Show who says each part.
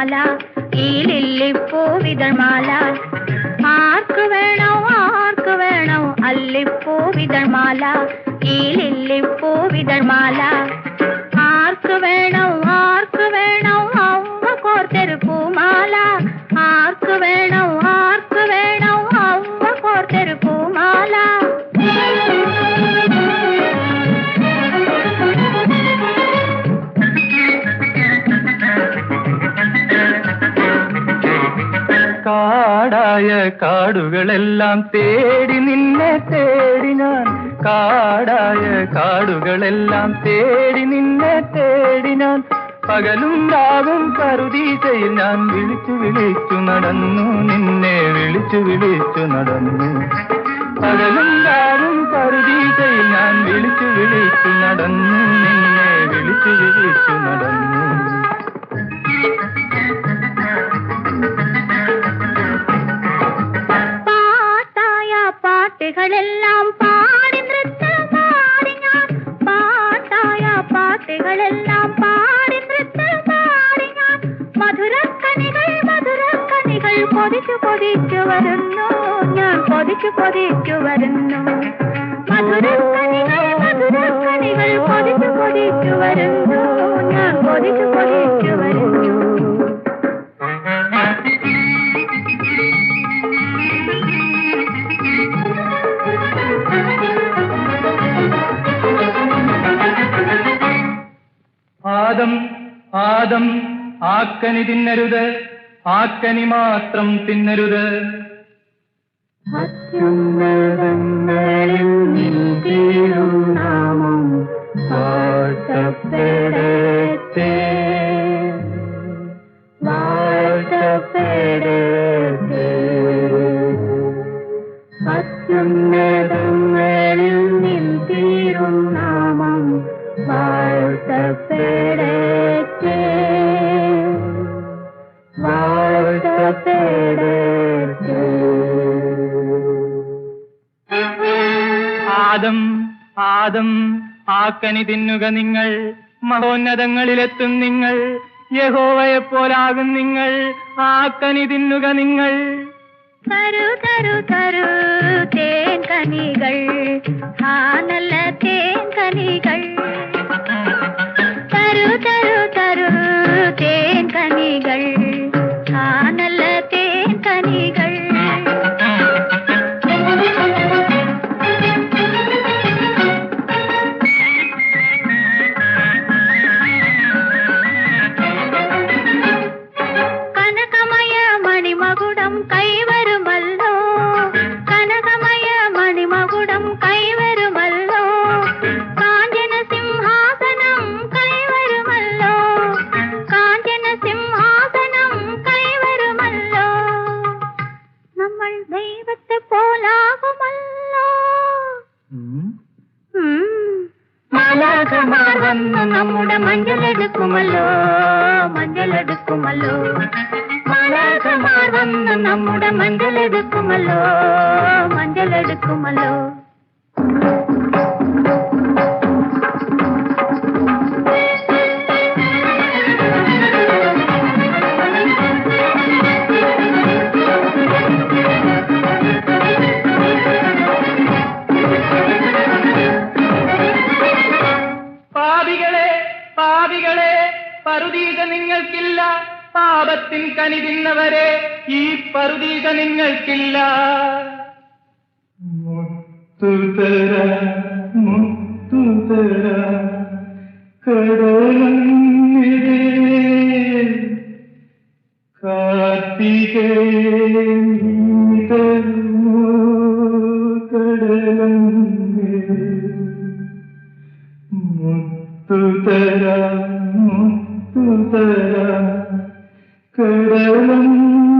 Speaker 1: വിതൾമാല ഈ ലില്ലിപ്പൂ വിതൾമാല ആർക്കു വേണോ ആർക്കു വേണോ അല്ലിപ്പൂ വിതൾമാല ഈ ലില്ലിപ്പൂ വിതൾമാല
Speaker 2: കാടായ കാടുകളെല്ലാം തേടി നിന്നെ തേടി ഞാൻ. കാടായ കാടുകളെല്ലാം തേടി നിന്നെ തേടി ഞാൻ. പകലും രാവും പറുദീസയിൽ ഞാൻ വിളിച്ചു വിളിച്ചു നടന്നു. നിന്നെ വിളിച്ചു വിളിച്ചു നടന്നു. പകലും രാവും പറുദീസയിൽ ഞാൻ വിളിച്ചു വിളിച്ചു നടന്നു. നിന്നെ
Speaker 1: കൊതിച്ചു കൊതിച്ചു വരുന്നു. ഞാൻ പൊതിച്ചു പൊതിച്ചു വരുന്നു. മധുരക്കണികൾ മധുരക്കണികൾ പൊതിച്ചു പൊതിച്ചു വരുന്നു. ഞാൻ പൊതിച്ചു പൊതിച്ചു വരുന്നു.
Speaker 2: ആദം ആദം ആക്കനി തിന്നരുത് ആക്കനി മാത്രം തിന്നരുത്. അത്യുന്നതങ്ങളിൽ നാമം. വാഴ്ത്തപ്പെടട്ടെ. ആദം ആദം ആക്കനി തിന്നുക നിങ്ങൾ. മഹോന്നതങ്ങളിലെത്തും നിങ്ങൾ. യഹോവയെ പോലാകും നിങ്ങൾ. ആക്കനി തിന്നുക നിങ്ങൾ.
Speaker 1: തരു തരു തരു തേൻ കനികൾ. ആ നല്ല മാലാഖമാർ വന്നു നമ്മുടെ മഞ്ഞളെടുക്കുമല്ലോ മഞ്ഞളെടുക്കുമല്ലോ. മാലാഖമാർ വന്നു നമ്മുടെ മഞ്ഞളെടുക്കുമല്ലോ മഞ്ചലെടുക്കുമല്ലോ
Speaker 2: പാപികളെ പറുദീസ നിങ്ങൾക്കില്ല. പാപത്തിൻ കനി തിന്നവരെ ഈ പറുദീസ നിങ്ങൾക്കില്ല. മുത്തുതര മുത്തുതര കടലന്നിരേ Oh.